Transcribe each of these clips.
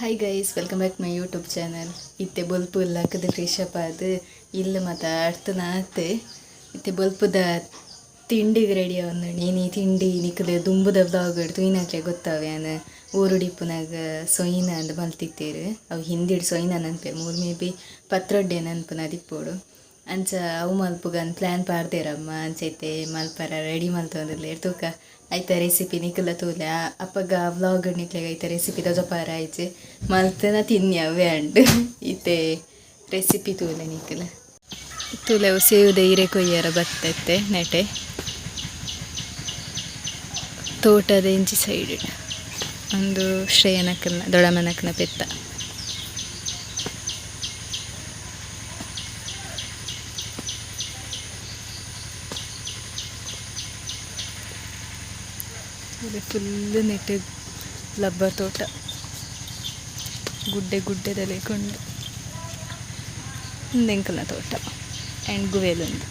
Hi guys welcome back my YouTube channel ಇತ್ತೆ ಬೊಲ್ಪು ಲಕ್ಕದ fresh ಅದು ಇಲ್ಲ ಮತ್ತು ಅರ್ಥನ ಆತೆ ಇತ್ತೆ ಬೊಲ್ಪುದ ತಿಂಡಿಗೆ ರೆಡಿ ಅವನು ನೀನು ತಿಂಡಿ, ನಿಕ್ಕದೆ ದುಂಬುದ ಬ್ಲಾಗ್ ಇನ್ನಾಕ್ಲೆ ಗೊತ್ತಾವೆ ಅನ. ಊರುಡಿಪ್ಪುನಾಗ ಸೊಯ್ನ ಅಂದ್ ಮಲ್ತಿತ್ತೇರು. ಅವು ಹಿಂದಿಡ್ ಸೊಯ್ನ ನೆನಪೆ. ಮೂರು ಮೇ ಬಿ ಪತ್ರೊಡ್ಡೆ ನೆನಪು ದಿಪ್ಪೋಡು ಅಂಚ ಅವು ಮಲ್ಪುಗನ್ ಪ್ಲ್ಯಾನ್ ಪಾಡ್ದೇರಮ್ಮ ಅಂಚೈತೆ ಮಲ್ಪರ ರೆಡಿ ಮಲ್ತೊಂದಿರ್ಲೇರು ತೂಕ, ಆಯ್ತ ರೆಸಿಪಿ ನಿಕ್ಕಲ ತೂಲೆ. ಅಪ್ಪಗ ವ್ಲಾಗ್ ನಿಕ್ಲೆಗ ಐತ ರೆಸಿಪಿ ತಜಪಾರ ಆಯ್ಚೆ. ಮಲ್ತನ ಅವೆ ಅಂಡ್ ಇತ್ತೆ ರೆಸಿಪಿ ತೂಲೆ ನಿಕ್ಕಲ ತೂಲೆ ಸೇವುದ ಸೇವ್ದೆ ಕೊಯ್ಯಾರ ಬರ್ತೈತೆ ನೆಟೆ. ತೋಟದ ಇಂಚಿ ಸೈಡ್ ಒಂದು ಶ್ರೇಯನಕ್ಕನ ದೊಡಮನಕ್ಕನ ಪೆತ್ತ. ಇಲ್ಲಿ ಫುಲ್ಲು ನೆಟ್ಟು ಲಬ್ಬರ್ ತೋಟ ಗುಡ್ಡೆ ಗುಡ್ಡೆದಲ್ಲಿ ಕೊಂಡು ಒಂದು ಎಂಕಲ್ನ ತೋಟ ಆ್ಯಂಡ್ ಗುವೇಲೊಂದು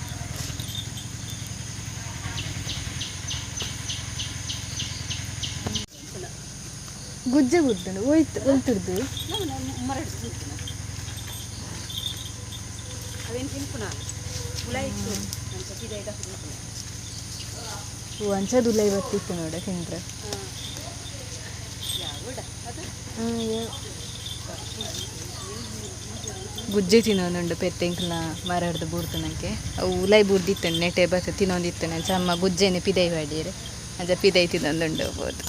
ಗುಜ್ಜ ಗುಡ್ಡು ಹೋಯ್ತು ಹೋಯ್ತಿರ್ದು ಅವೇನು ತಿನ್ಪುನ ಮುಲಾಯಿತ್ತು ಅಂತ ಕಿದೈದ ಹೂ ಅಂಚದುಲ್ಲ ಇವತ್ತಿತ್ತು ನೋಡ ತಿಂದ್ರೆ. ಗುಜ್ಜೆ ತಿನ್ನೋದುಂಡು ಪೆತ್ತೆಂಕ್ಲ ಮರ ಹಿಡ್ದು ಅವು ಉಲೈ ಬೂರ್ದಿತ್ತೆ ನೆಟೆ ಬಸ್ ತಿನ್ನೊಂದಿತ್ತು ನಂಚ ಅಮ್ಮ ಗುಜ್ಜೆನೆ ಪಿದೈ ಮಾಡಿರಿ ಅಂಚ ಪಿದೈ ತಿನ್ನೊಂದುಂಡು ಹೋಗ್ಬೋದು.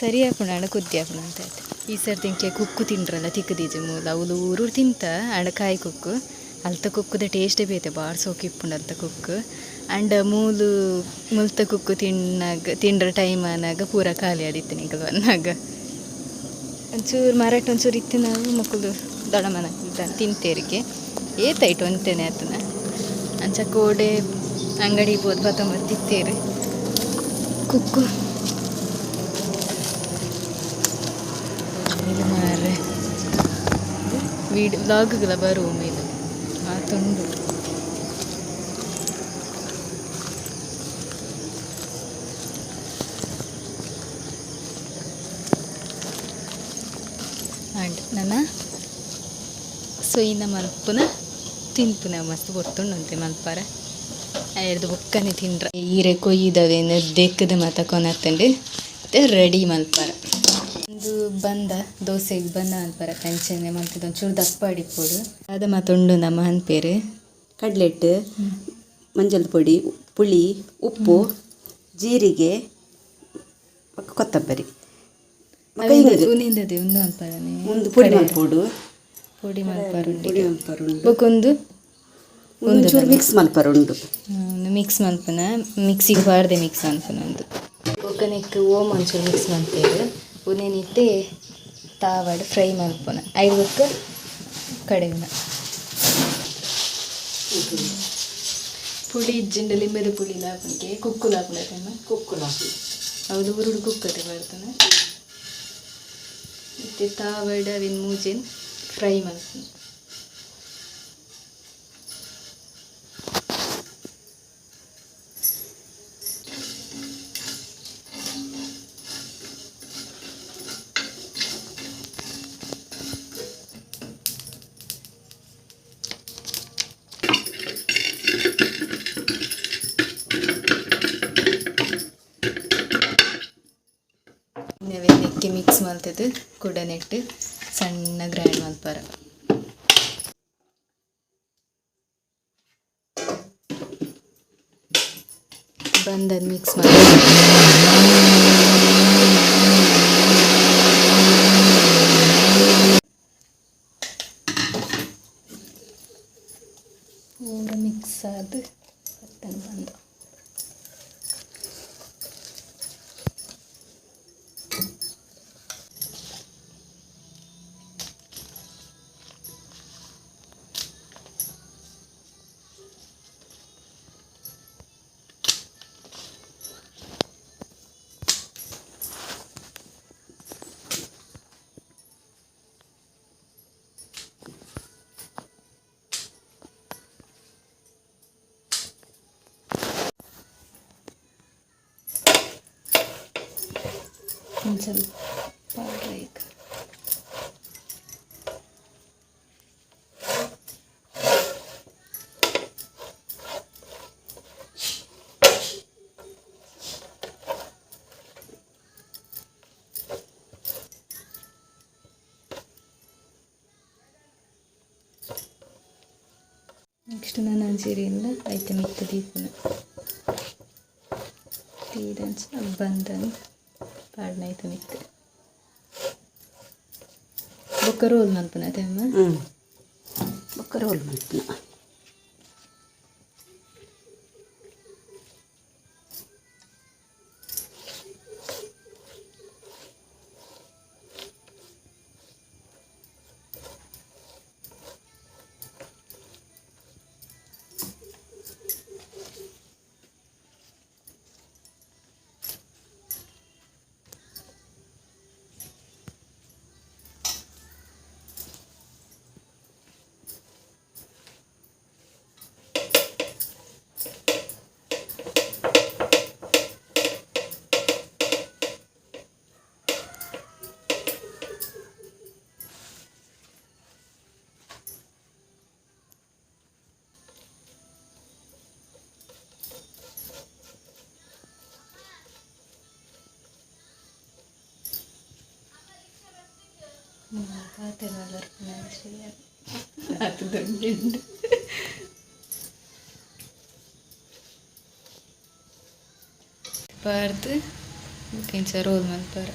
ಸರಿ ಹಾಕೋಣ ಕುದ್ದಿ ಹಾಕೋಣ ಅಂತ ಆಯ್ತು ಈ ಸರ್ತಿ ತಿಂಕೆ ಕುಕ್ಕು ತಿಂಡ್ರಲ್ಲ ತಿಕ್ಕದೀಜೆ ಮೂಲ. ಅವಳು ಊರು ತಿಂತ ಅಣಕಾಯಿ ಕಾಯಿ ಕುಕ್ಕು. ಅಲ್ತ ಕುಕ್ಕುದ ಟೇಸ್ಟೇ ಬೇತೆ ಬಾರ್ ಸೋಕಿಪ್ಪುಂಡು ಕುಕ್ಕು. ಅಂಡ್ ಮೂಲು ಮುಲ್ತ ಕುಕ್ಕು ತಿನ್ನಾಗ, ತಿಂಡ್ರ ಟೈಮ್ ಅನ್ನಾಗ ಪೂರ ಖಾಲಿ ಆದಿತ್ತು ನಿಗಲು ಅನ್ನಾಗ. ಒಂಚೂರು ಮಾರಾಟ ಒಂಚೂರು ಇತ್ತು ನಾವು ಮಕ್ಕಳು ದೊಡ್ಡ ಮನ ತಿಂತೇರಿಗೆ ಏತಾಯ್ತು ಅಂತೇನೆ ಆತನ. ಅಂಚ ಕೋಡೆ ಅಂಗಡಿ ಬೋದು ಬತ್ತ ತಿತ್ತೇರಿ ಕುಕ್ಕು ಇದು ಮಾರ್ರೆ ವ್ಲಾಗ್ಗಳ ಬರುವ ಮೇಲೆ ಆ ತಂದು ಆ್ಯಂಡ್ ನನ್ನ ಸೊಯ್ನ ಮಲ್ಪುನ ತಿನ್ಪುನ, ಮಸ್ತ್ ಗೊತ್ತುಂಡಂತೆ ಮಲ್ಪಾರ. ಎರಡು ಬುಕ್ಕನೆ ತಿಂಡ್ರ. ಈರೆ ಕೊಯ್ಯಿದವೇನು ದೇಕದ ಮತ ಕೊನತ್ತಂಡು. ರೆಡಿ ಮಲ್ಪಾರ. ಬಂದ ದೋಸೆಗೆ ಬಂದ ಅನ್ಪರ ಕಂಚನೆ ಮತ್ತೆ ಒಂಚೂರು ದಪ್ಪ ಅಡಿಪೋಡು ಅದ ಮತ್ತೊಂಡು ನಮ್ಮ ಅನ್ಪೇರು ಕಡ್ಲೆಟ್ ಮಂಜಲ್ ಪುಡಿ ಪುಳಿ ಉಪ್ಪು ಜೀರಿಗೆ ಕೊತ್ತಂಬರಿ. ಉನಿಂದದೆ ಒಂದು ಅನ್ಪರ ಒಂದು ಪುಡಿ ಮಲ್ಪೋಡು ಪುಡಿ. ಮಲ್ಪರು ಪುಡಿ ಒಂಚೂರು ಮಿಕ್ಸ್ ಮಲ್ಪರುಂಡು ಒಂದು ಮಿಕ್ಸ್ ಮಲ್ಪನ ಮಿಕ್ಸಿಗೆ ಬಾರ್ದೆ ಮಿಕ್ಸ್ ಅನ್ಪನ ಒಂದು. ಒಕ್ಕನೆಕ್ ಓಮ್ ಒಂಚೂರು ಮಿಕ್ಸ್ ಮಲ್ಪೇರು ಉನೇನಿತ್ತೆ ತಾವಾಡು ಫ್ರೈ ಮಲ್ಪನ ಐದಕ್ಕೆ ಕಡೆನ ಪುಡಿ ಇಜ್ಜಿಂಡ ಲಿಂಬೆದ ಪುಡಿ ಲಾಪನಿಗೆ ಕುಕ್ಕು ಲಾಪನ ಕುಕ್ಕು ಲಾಪಿ ಹೌದು ಉರುಡು ಕುಕ್ಕತೆ ಬರ್ತಾನೆ ಮತ್ತೆ ತಾವಡ ಅವಿನ ಮೂಜಿನ್ ಫ್ರೈ ಮಲ್ಪನ ಮಿಕ್ಸ್ ಮಲ್ತದ್ದು ಕುಡ ನೆಟ್ಟು ಸಣ್ಣ ಗ್ರೈಂಡ್ ಮಲ್ಪಾರ ಬಂದದ್ದು ಮಿಕ್ಸ್ ಮಾಡಿ. ಒಂದು ಸ್ವಲ್ಪ powder ಈಗ ನೆಕ್ಸ್ಟ್ ನಾನು ಅಂಜೀರಿಯಿಂದ ಐತೆ ಮಿತ್ತ ದೀಪನ ಟೀಡನ್ಸ್ ಬಂದನ್ ಪಾಡ್ನ ಐತೆ ಮಿತ್ತ ಬೊಕ್ಕ ರೋಲ್ ಮಲ್ಪನ ತೆಮ್ಮ ಹ್ಞೂ ಬೊಕ್ಕ ರೋಲ್ മാകാത്ത കളർ മനുഷ്യൻ അത് തന്നെയുണ്ട് പാർത്ത് ഓക്കെ ചെറുത് മൽപ്പാറ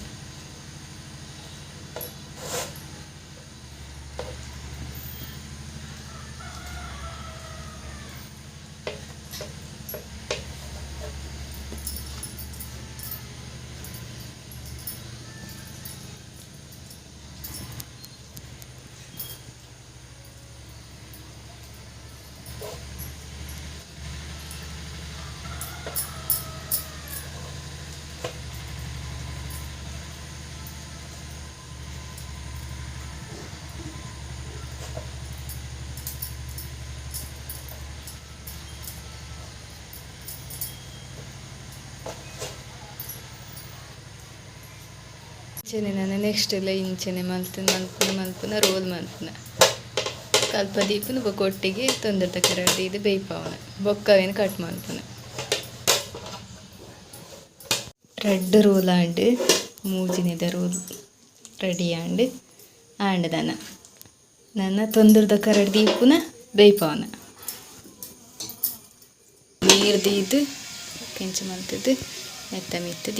ಇಂಚೆನೆ ನಾನು ನೆಕ್ಸ್ಟ್ ಎಲ್ಲ ಇಂಚೆನೆ ಮಲ್ತನ ಮಲ್ಪನ ಮಲ್ಪನ ರೋಲ್ ಮಲ್ಪನ ಕಲ್ಪ ದೀಪನ ಬೊಕ್ಕ ಒಟ್ಟಿಗೆ ತೊಂದರೆ ತಕರಡ್ಡಿ ಇದು ಬೇಯ್ಪಾವನ. ಬೊಕ್ಕವೇನು ಕಟ್ ಮಲ್ಪನ ರೆಡ್ ರೋಲ್ ಆಂಡ್ ಮೂಜಿನಿದ ರೋಲ್ ರೆಡಿ ಆಂಡ್ ಆಂಡ್ ದನ ನನ್ನ ತೊಂದರೆ ಕರಡಿ ದೀಪುನ ಬೇಯ್ಪವನ. ನೀರು ದೀದು ಕೆಂಚು ಮಲ್ತದ್ದು ಮೆತ್ತ ಮಿತ್ತ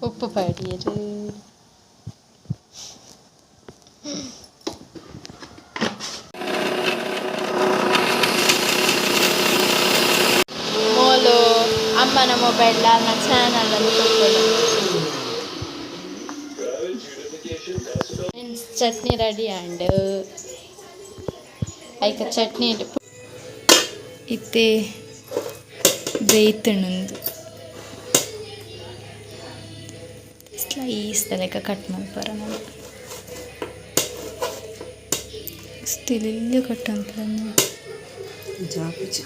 உப்பு படியது மோலோ அம்மன மொபைலில் அந்த சேனல் ಚಟ್ನಿ ರೆಡಿ ಆ್ಯಂಡ್ ಐಕ ಚಟ್ನಿ ಇತ್ತೆ ಬೇಯ್ತಣ್ಣಂದು ಲೆಕ್ಕ ಕಟ್ ಮಾಡ್ಬಾರ ನಾನು ಸ್ಟಿಲ್ ಕಟ್ ಅಂತ ಜಾಪುಜಿ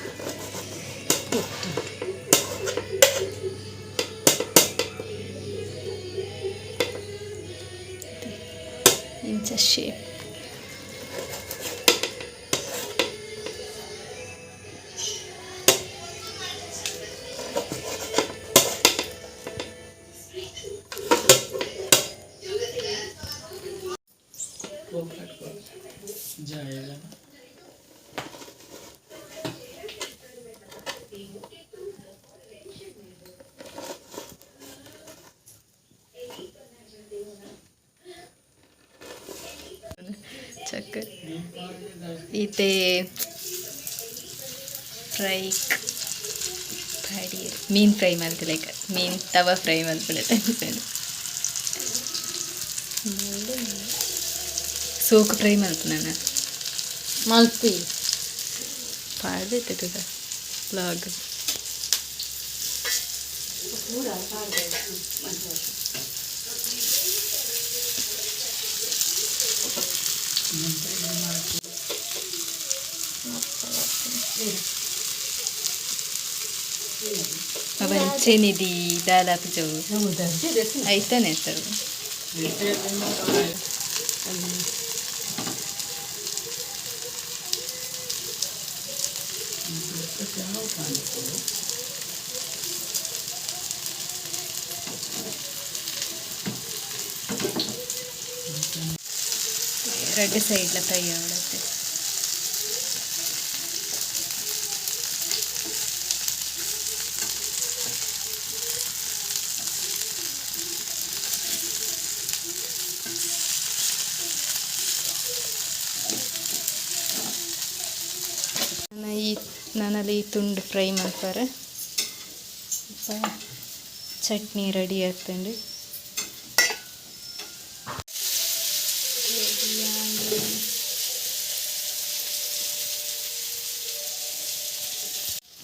ಇಂಚ ಶೇಪ್ ಚಕ್ಕರ್ ಈತೆ ಫ್ರೈ ಪಡೀರ್ ಮೀನು ಫ್ರೈ ಮಾಡ್ತಿ ಲೈಕ್ ಮೀನು ತವ ಫ್ರೈ ಮಾಡ್ಬಿಡುತ್ತೆ ಸೋಕು ಫ್ರೈ ಮಾಡ್ತು ನಾನು Malti. Perde dedi de. Lagın. अब चेनी दी दादा पिजो आइतने तर കുറച്ച് സ്ലാവ് കാണിക്കുള്ളൂ രണ്ട് സൈഡിലെ കൈ ನಾನಲ್ಲಿ ತುಂಡು ಫ್ರೈ ಮಾಡ್ತಾರೆ ಚಟ್ನಿ ರೆಡಿ ಆಗ್ತಂಡಿ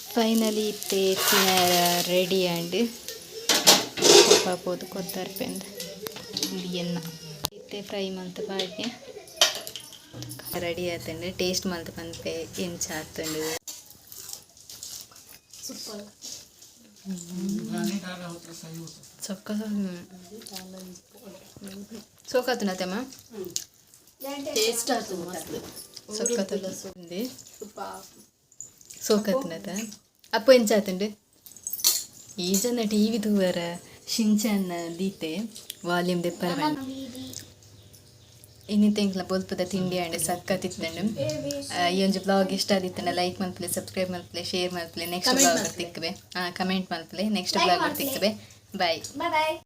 ఫైనలీ తెచ్చిన రెడీ అండి. పాపోదు కొత్తారు పెంద బియ్యన్న అయితే ఫ్రై మంత బాగా రెడీ అవుతుంది టేస్ట్ మంత పంపే ఏం చేస్తుంది చేసుకోవాలి చొక్కా సోకతున్నా తేమా టేస్ట్ సొక్కతులో ఉంది ఏం చేతండి ಈಜನ ಟಿ ವಿ ದೀತೆ ವಾಲ್ಯೂಮ್ ಇನ್ನಿತ ಇಂಕ್ಲ ಬೊಲ್ಪದ ತಿಂಡಿ ಅಂಡ್ ಸಕ್ಕತ್ತಿತ್ತಂಡು ಈ ಒಂಜಿ ಬ್ಲಾಗ್ ಇಷ್ಟ ಆದಿತ್ತಂಡ ಲೈಕ್ ಮಲ್ಪಲೆ ಸಬ್ಸ್ಕ್ರೈಬ್ ಮಲ್ಪಲೆ ಶೇರ್ ಮಲ್ಪಲೆ ನೆಕ್ಸ್ಟ್ ಬ್ಲಾಗ್ ತಿಕ್ಕಬೆ ಕಮೆಂಟ್ ಮಲ್ಪಲೆ ನೆಕ್ಸ್ಟ್ ಬ್ಲಾಗ್ ತಿಕ್ಕಬೆ ಬಾಯ್ Bye. Bye.